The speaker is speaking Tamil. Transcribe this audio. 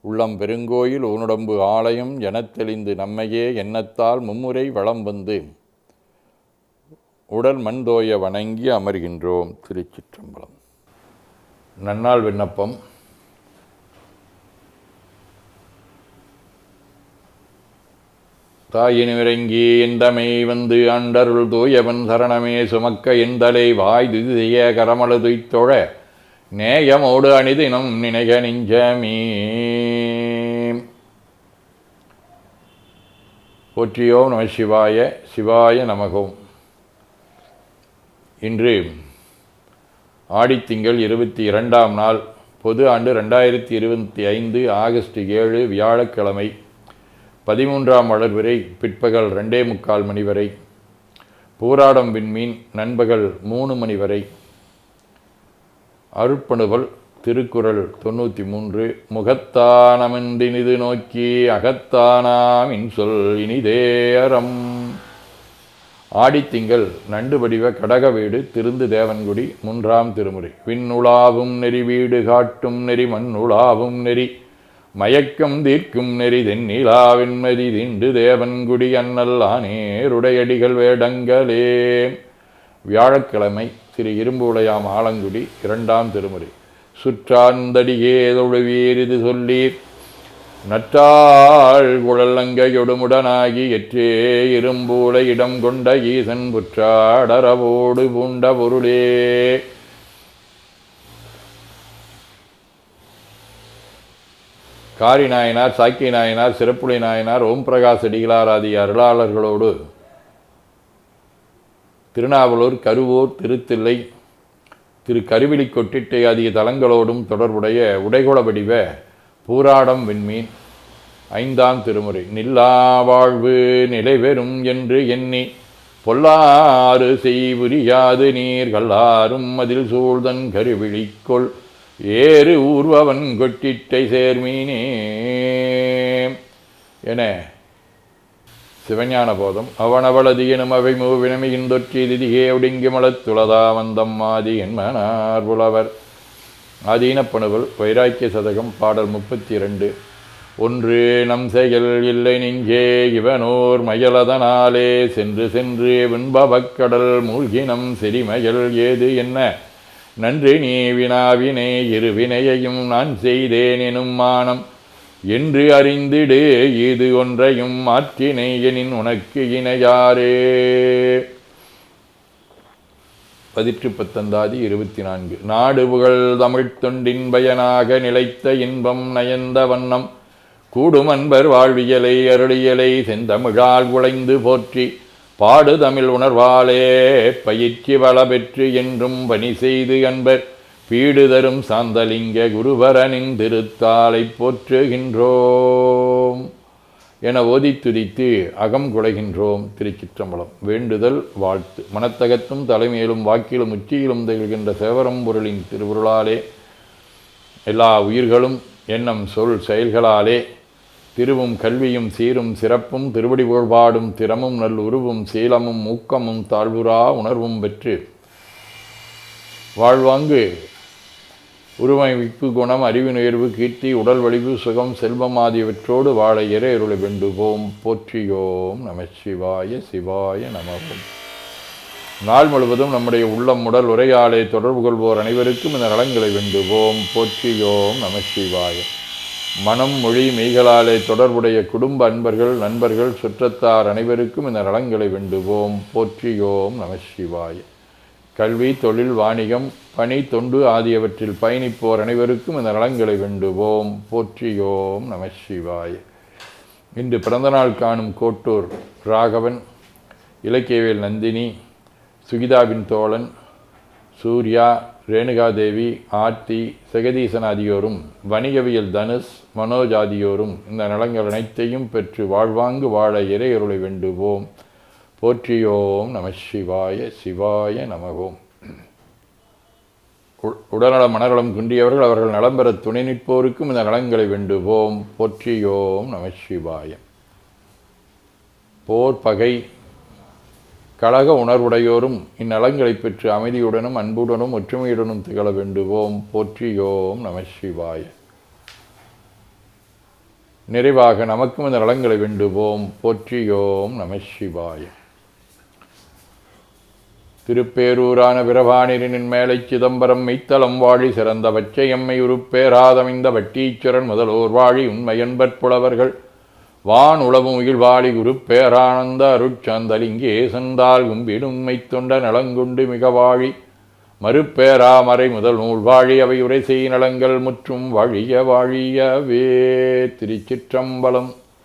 உள்ளம் பெருங்கோயில் ஊனுடம்பு ஆலயம் எனத் தெளிந்து நம்மையே எண்ணத்தால் மும்முறை வளம் வந்து உடல் மண்தோய வணங்கி அமர்கின்றோம் திருச்சிற்றம்பலம். நன்னாள் விண்ணப்பம். தாயினிறங்கி எந்தமை வந்து அண்டருள் தூயவன் சரணமே சுமக்க எந்தலை வாய் திதிய கரமளு துய்த்தொழ நேயமோடு அணிதினம் நினைக நெஞ்சமீ. போற்றியோ நம சிவாய சிவாய நமகோம் இன்று ஆடித்திங்கள் இருபத்தி இரண்டாம் நாள் பொது ஆண்டு ரெண்டாயிரத்தி இருபத்தி ஐந்து ஆகஸ்ட் ஏழு வியாழக்கிழமை பதிமூன்றாம் வளர் வரை பிற்பகல் ரெண்டே முக்கால் மணி வரை பூராடம் விண்மீன் நண்பகல் மூணு மணி வரை அருட்பணுவல் திருக்குறள் தொண்ணூற்றி மூன்று முகத்தானமின்றினிது நோக்கி அகத்தானாம் இன்சொல் இனிதே அறம். ஆடித்திங்கள் நண்டு வடிவ கடக வீடு திருந்து தேவன்குடி மூன்றாம் திருமுறை. விண்ணுலாவும் நெறி வீடு காட்டும் நெறி மண்ணுலாவும் நெறி. மயக்கம் தீர்க்கும் நெறி தென்னிலாவின்மதி திண்டு தேவன்குடி அண்ணல் ஆனேருடையடிகள் வேடங்களே. வியாழக்கிழமை திரு இரும்பு உடையாம் ஆலங்குடி இரண்டாம் திருமுறை. சுற்றாந்தடியே தொழுவீரிது சொல்லீர் நற்றாள் குழலங்கையொடுமுடனாகி எற்றே இரும்பூலை இடம் கொண்ட ஈசன் புற்றாடரவோடு பூண்ட பொருளே. காரி நாயனார் சாக்கி நாயனார் சிறப்புளி நாயனார் ஓம் பிரகாஷ் அடிகளார் ஆகிய அருளாளர்களோடு திருநாவலூர் கருவூர் திருத்தில்லை திரு கருவிழி கொட்டிட்டை ஆகிய தலங்களோடும் தொடர்புடைய உடைகோள வடிவ பூராடம் விண்மீன் ஐந்தாம் திருமுறை. நில்லா வாழ்வு நிலைபெறும் என்று எண்ணி பொல்லாறு செய்புரியாது நீர்கல்லாறும் அதில் சூழ்தன் கருவிழிக்கொள் ஏறு ஊர்வவன் கொட்டிட்டை சேர்மீனே என சிவஞான போதம் அவனவளது எனும் அவை மூவினமையின் தொற்றி திதிகே ஒடுங்கி மலத்துளதா வந்தம் மாதி என்மனார் புலவர் ஆதீனப்பணுவல் வைராக்கிய சதகம் பாடல் முப்பத்தி இரண்டு ஒன்று நம் செயல் இல்லை நெஞ்சே இவனோர் மயலதனாலே. சென்று சென்று விண்பவக்கடல் மூழ்கினம் செறிமயல் ஏது என்ன? நன்றி நீ வினாவினை இருவினையையும் நான் செய்தேன் எனும் மானம். என்று அறிந்திடே இது ஒன்றையும் மாற்றினை எனின் உனக்கு இணையாரே. பதிற்று பத்தந்தாதி இருபத்தி நான்கு. நாடு புகழ் தமிழ்த் தொண்டின் பயனாக நிலைத்த இன்பம் நயந்த வண்ணம் கூடும் அன்பர் வாழ்வியலை அருளியலை செந்தமிழால் உழைந்து போற்றி பாடு தமிழ் உணர்வாலே பயிற்சி வள பெற்று என்றும் பணி செய்து அன்பர் பீடு தரும் சாந்தலிங்க குருவரனின் திருத்தாலை போற்றுகின்றோம் என ஓதி துதித்து அகம் குலைகின்றோம் திருச்சிற்றம்பலம். வேண்டுதல் வாழ்த்து. மனத்தகத்தும் தலைமையிலும் வாக்கிலும் உச்சியிலும் திகழ்கின்ற சேவரம்பொருளின் திருவுருளாலே எல்லா உயிர்களும் எண்ணம் சொல் செயல்களாலே திருவும் கல்வியும் சீரும் சிறப்பும் திருவடி புகழ்பாடும் திறமும் நல் உருவும் சீலமும் ஊக்கமும் தாழ்வுரா உணர்வும் பெற்று வாழ்வாங்கு உருவமைப்பு குணம் அறிவு உயர்வு கீர்த்தி உடல் வலிவு சுகம் செல்வம் ஆகியவற்றோடு வாழ இறையருளை வேண்டுவோம். போற்றியோம் நம சிவாய சிவாய நமகும் நாள் முழுவதும் நம்முடைய உள்ளம் உடல் உரையாடை தொடர்பு கொள்வோர் அனைவருக்கும் இந்த நலங்களை வேண்டுவோம். போற்றியோம் நம சிவாய. மனம் மொழி மெய்களாலே தொடர்புடைய குடும்ப அன்பர்கள் நண்பர்கள் சுற்றத்தார் அனைவருக்கும் இந்த நலங்களை வேண்டுவோம். போற்றியோம் நம சிவாய. கல்வி தொழில் வாணிகம் பணி தொண்டு ஆகியவற்றில் பயணிப்போர் அனைவருக்கும் இந்த நலங்களை வேண்டுவோம். போற்றியோம் நம சிவாய். இன்று பிறந்தநாள் காணும் கோட்டூர் ராகவன் இலக்கியவேல் நந்தினி சுகிதாவின் தோழன் சூர்யா ரேணுகாதேவி ஆர்த்தி செகதீசன் ஆகியோரும் வணிகவியல் தனுஷ் மனோஜ் ஆகியோரும் இந்த நலங்கள் அனைத்தையும் பெற்று வாழ்வாங்கு வாழ இறையருளை வேண்டுவோம். போற்றியோம் நம சிவாய சிவாய நமகோம் உ- உடல்நல மனநலம் குன்றியவர்கள் அவர்கள் நலம் பெற துணை நிற்போருக்கும் இந்த நலங்களை வேண்டுவோம். போற்றியோம் நம சிவாய. போர் பகை கழக உணர்வுடையோரும் இந்நலங்களை பெற்று அமைதியுடனும் அன்புடனும் ஒற்றுமையுடனும் திகழ வேண்டுவோம். போற்றியோம் நம சிவாய. நிறைவாக நமக்கும் இந்த நலங்களை வேண்டுவோம். போற்றியோம் நம சிவாய. திருப்பேரூரான பிரபானிரின் மேலை சிதம்பரம் மெய்த்தலம் வாழி சிறந்த பச்சையம்மை உருப்பேராதமைந்த வட்டீச்சரன் முதலோர் வாழி உண்மையன்பற்புலவர்கள் வான் உளவு முகில்வாழி உருப்பேரானந்த அருட்சந்தலிங்கே சென்றால் கும்பிடும் உண்மை தொண்ட நலங்குண்டு மிக வாழி. மறுப்பேராமறை முதல் நூல் வாழி அவை உரை செய் நலங்கள் முற்றும் வாழிய வாழியவே திருச்சிற்றம்பலம்.